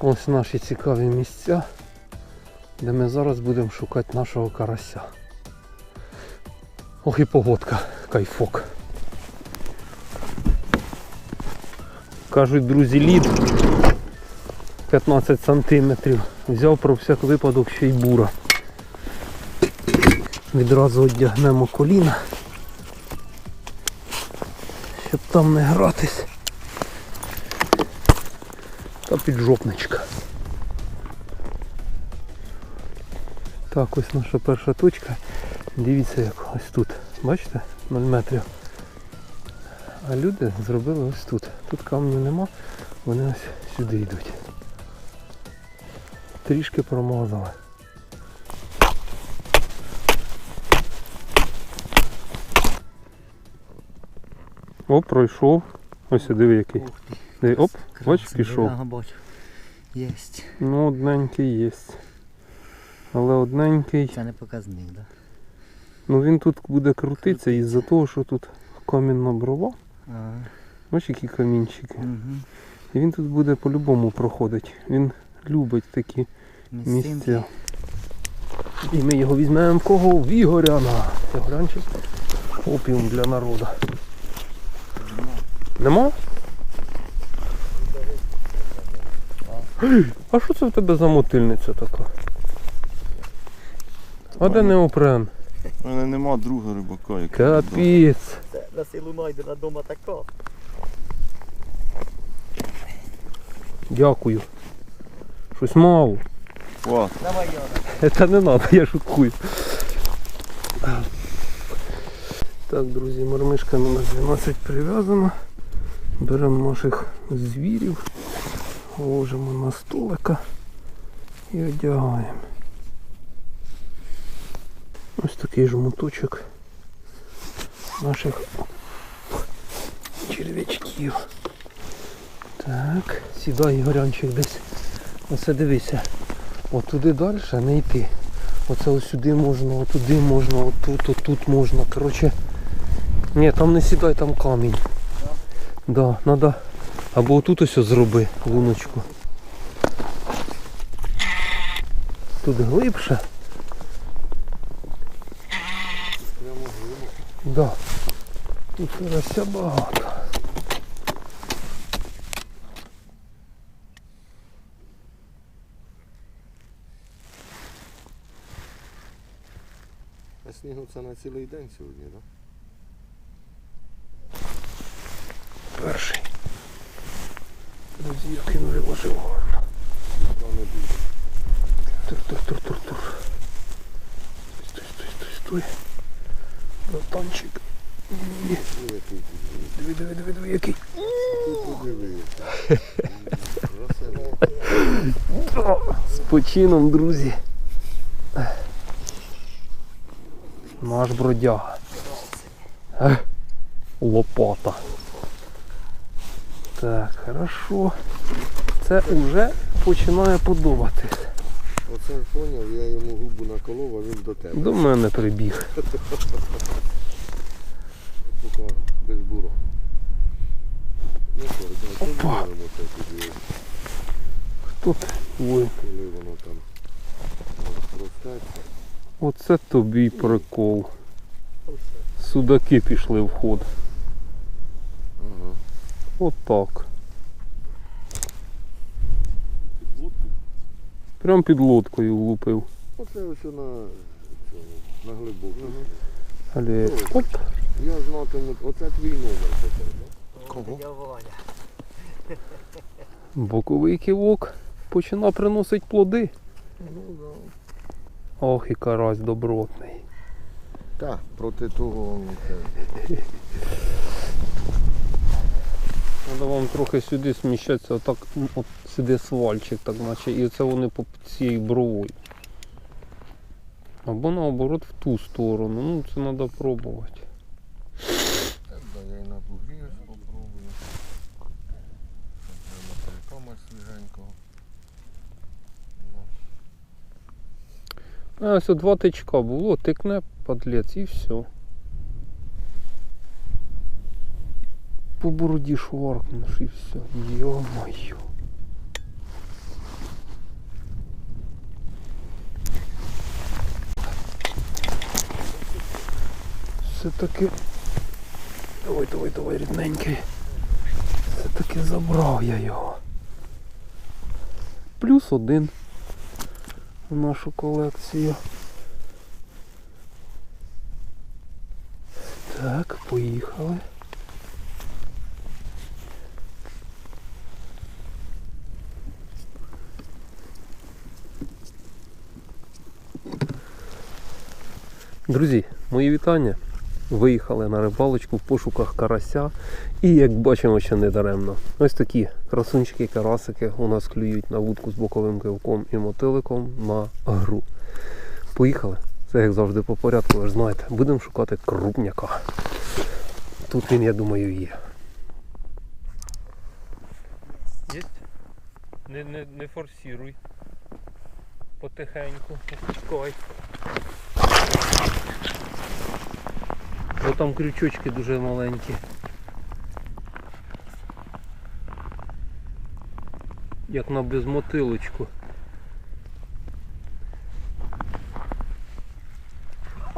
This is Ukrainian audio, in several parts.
Ось наші цікаві місця, де ми зараз будемо шукати нашого карася. Ох і погодка, кайфок. Кажуть, друзі, лід 15 сантиметрів. Взяв про всяк випадок ще й бура. Відразу одягнемо коліна, щоб там не гратись. Піджопничка. Так, ось наша перша точка. Дивіться як ось тут. Бачите? 0 метрів. А люди зробили ось тут. Тут камню нема, вони ось сюди йдуть. Трішки промазали. Оп, пройшов. Ось диви який. Диви, оп, бач, пішов. Єсть. Ну, одненький є. Але одненький. Це не показник, да? Ну він тут буде крутитися із-за того, що тут камінна брова. Ага. Бачиш, які камінчики. Угу. І він тут буде по-любому проходити. Він любить такі місця. І ми його візьмемо в кого? В Ігоряна. Це глянчик. Опіум для народу. Нема? А що це в тебе за мотильниця така? А де неопрен? У мене нема друга рибака, який. Капець. Це на силу найдена дома така. Дякую. Щось мало. О, Давай я. Та не треба, я шуткую. Так, друзі, мормишка номер 12 прив'язана. Беремо наших звірів, ложимо на столика і одягаємо. Ось такий жмуточок наших черв'ячків. Так, сідай Ігорянчик десь. Оце дивися. От туди далі не йти. Оце ось сюди можна, отуди можна, отут, отут можна. Коротше. Ні, там не сідай, там камінь. Да, надо. Або отут ось зроби луночку. Тут глибше. Да. Тут карася багато. а снігу це на цілий день сьогодні, так? Перший. Да? не буде. Тур-тур-тур-тур-тур. Стой, стой, стой, стой. Братанчик. Ні. Диви, диви, диви, диви, який. З почином, друзі. Наш бродяга. Лопата. Так, хорошо. Це вже починає подобатись. Оце поняв, я йому губу наколов, а він до тебе. До мене прибіг. Поки без бура. Ну Опа. Хто ти? Ой, коли воно там розростеться. оце тобі прикол. Судаки пішли в ход. Отак. Під лодку. Прям під лодкою влупив. Оце ось на, на глибоку. Але оп. Я знатиму, оце твій номер тепер, так? Кого? Я Ваня. Боковий кивок починав приносити плоди. Ну, да. Ох і карась добротний. Так, проти того це. Треба вам трохи сюди сміщатися, отак от сюди свальчик, так наче, і це вони по цією бровою. Або наоборот в ту сторону. Ну це треба пробувати. А ось два тичка було, тикне подлець і все. по бороді шваркнувши і все. Йо-моє. Все-таки... Давай, давай, давай, рідненький. Все-таки забрав я його. Плюс один в нашу колекцію. Так, поїхали. Друзі, мої вітання. Виїхали на рибалочку в пошуках карася. І як бачимо, ще не даремно. Ось такі красунчики карасики у нас клюють на вудку з боковим кивком і мотиликом на гру. Поїхали. Це як завжди по порядку, ви ж знаєте. Будемо шукати крупняка. Тут він, я думаю, є. Є? Не, не, не форсируй. Потихеньку, пускай. Бо там крючочки дуже маленькі. Як на безмотилочку.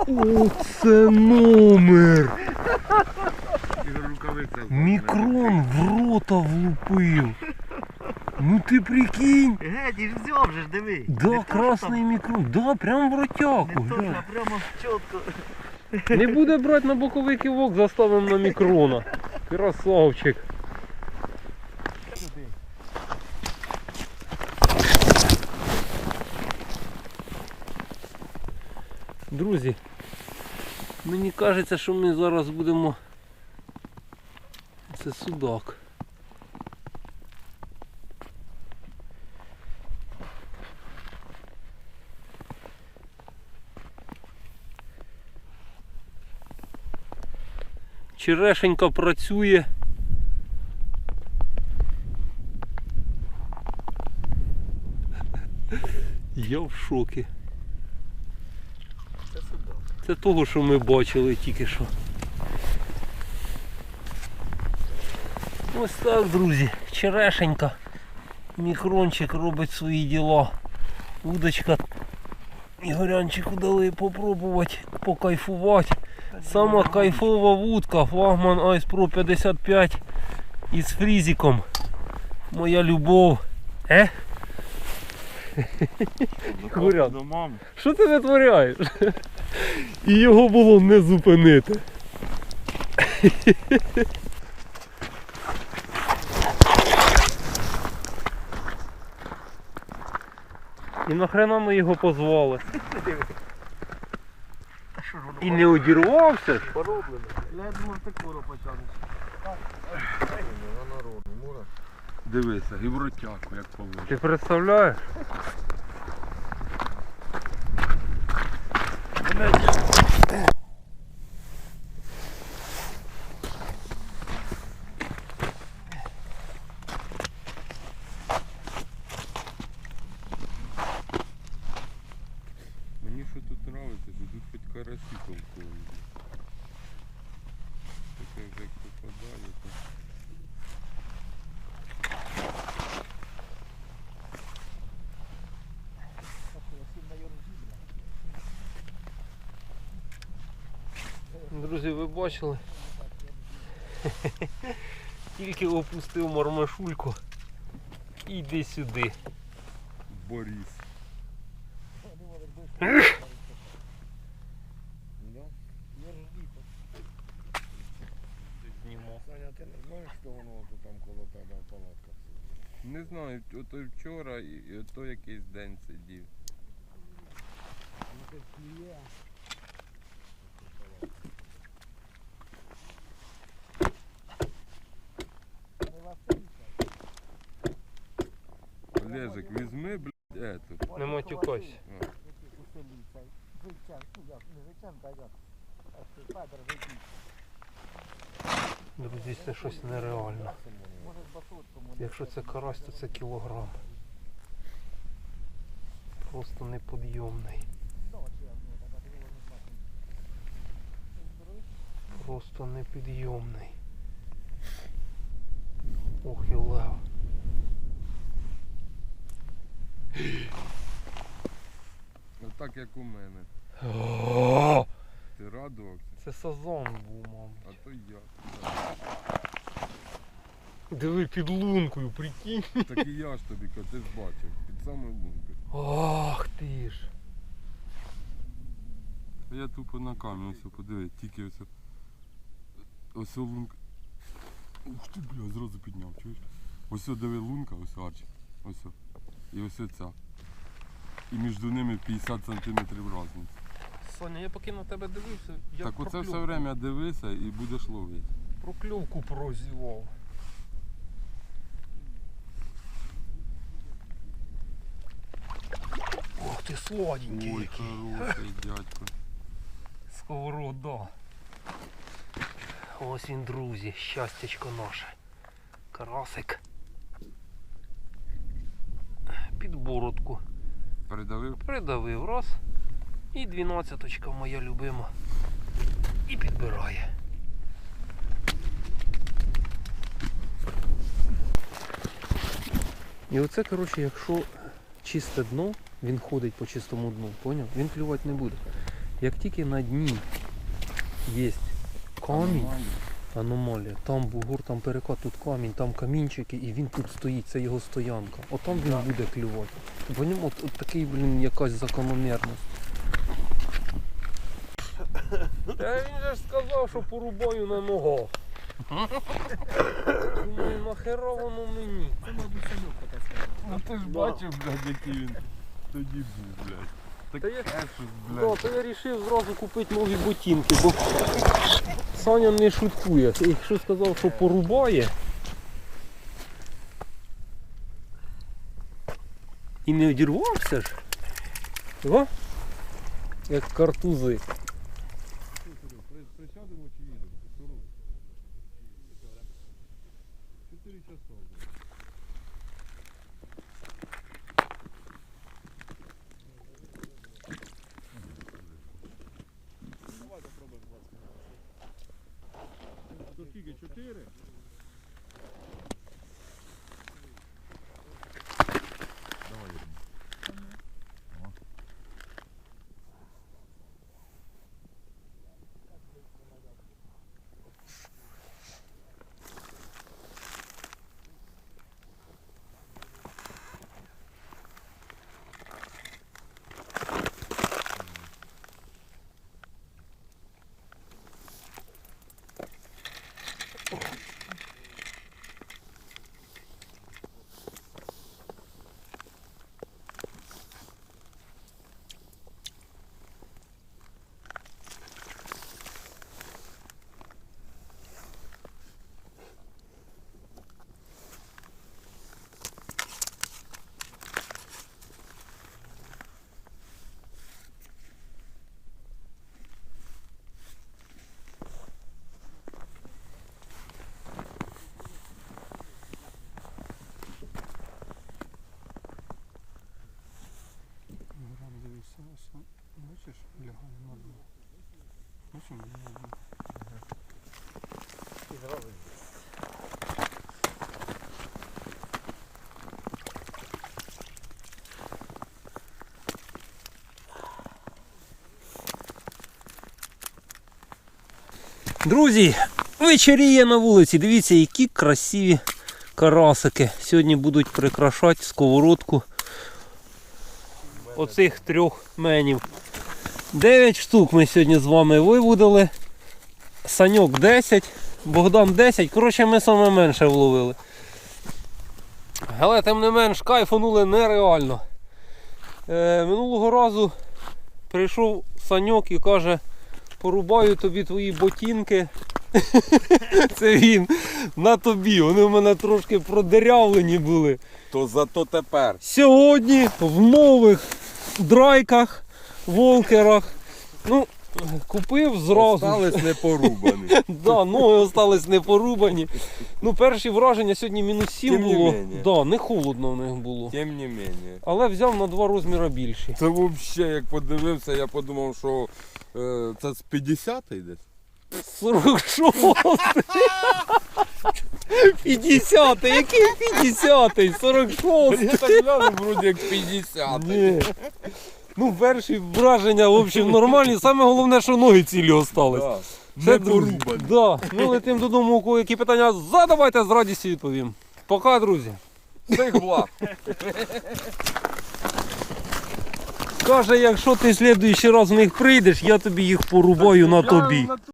Оце номер! Мікрон в рота влупив. Ну ти прикинь. Геді ж взяв же ж диви. Да, красний мікрон. Да, прям в ротяку. Не то, глянь. що прямо чітко. Не буде брати на боковий кивок, заставимо на мікрона. Красавчик. Друзі, мені кажеться, що ми зараз будемо. Це судак. Черешенька працює. Я в шокі. Це. Це того, що ми бачили тільки що. Ось так, друзі. Черешенька. Мікрончик робить свої діла. Удочка. Ігорянчику дали попробувати покайфувати. Сама кайфова вудка флагман Ice Pro 55 із фрізиком. Моя любов. Е? Гурян. Що ти витворяєш? І його було не зупинити. І нахрена ми його позвали? Та що ж воно І не одірвався ж? пороблено. Я думав, ти скоро потягнеш. Дивися, і в ротяку, як положено. Ти представляєш? Що тут подобається, що тут хоч карасі толкові. Таке вже як попадає, то... Друзі, ви бачили? Тільки опустив мармашульку. І йди сюди. Борис. Ти не знаєш, що воно там коло тебе в палатках? Не знаю, ото вчора і і ото якийсь день сидів. Ну ти. Олежик, візьми, блядь, ету. Не матюкайся. Друзі, це щось нереальне. Якщо це карась, то це кілограм. Просто неподйомний. Просто непідйомний. Ох і лев. Отак як у мене. Ти радий? Це сазан був, мам. А то я. Диви під лункою, прикинь. Так і я ж тобі кажу, ти ж бачив. Під самою лункою. Ах ти ж. Я тупо на камінь ось подиви, тільки ось. Ось лунка. Ух ти, бля, зразу підняв, чуєш? Ось диви лунка, ось арч. Ось. І ось ця. І між ними 50 сантиметрів різниця. Соня, я поки на тебе дивився, я Так оце прокльовку- все время дивися і будеш ловити. прокльовку прозівав. Ох ти сладенький Ой, який. хороший дядько. Сковорода. Ось він, друзі, щастячко наше. Карасик. Під бородку. Передавив? Придавив раз. І двінадцяточка моя любима. І підбирає. І оце, коротше, якщо чисте дно, він ходить по чистому дну, поняв? Він клювати не буде. Як тільки на дні є камінь, аномалія, там бугор, там перекат, тут камінь, там камінчики, і він тут стоїть, це його стоянка. Отам він буде клювати. По ньому от, от такий, блін, якась закономірність. Та він же ж сказав, що порубаю на ногах. Думаю, нахера воно мені? Ну ти ж бачив, блядь, який він тоді був, блядь. Так Та я- щось, Да, блядь. то я вирішив зразу купити нові ботинки, бо Саня не шуткує. Якщо сказав, що порубає. І не одірвався ж. О? Як картузи. 4. На дно. Друзі, вечеріє на вулиці. Дивіться, які красиві карасики. Сьогодні будуть прикрашати сковородку оцих трьох менів. 9 штук ми сьогодні з вами виводили. Саньок 10, Богдан 10. Коротше, ми саме менше вловили. Але тим не менш кайфанули нереально. Е, минулого разу прийшов Саньок і каже, порубаю тобі твої ботинки. Це він на тобі. Вони в мене трошки продерявлені були. То зато тепер. Сьогодні в нових драйках, волкерах. Ну, купив зразу. Остались не порубані. Да, ноги остались не порубані. Ну, перші враження сьогодні мінус 7 Тим було. Да, не холодно в них було. Тим не менее. Але взяв на два розміри більші. Це взагалі, як подивився, я подумав, що е, це з 50-й десь. 46. 50, який 50? 46. Я так глянув, вроді як 50. Ну, перші враження, в общем, нормальні. Саме головне, що ноги цілі остались. Да. Все, Не друзі. порубані. Да. Ми летимо додому, у кого які питання задавайте, з радістю відповім. Пока, друзі. Всіх благ. Каже, якщо ти слідуючий раз в них прийдеш, я тобі їх порубаю на тобі.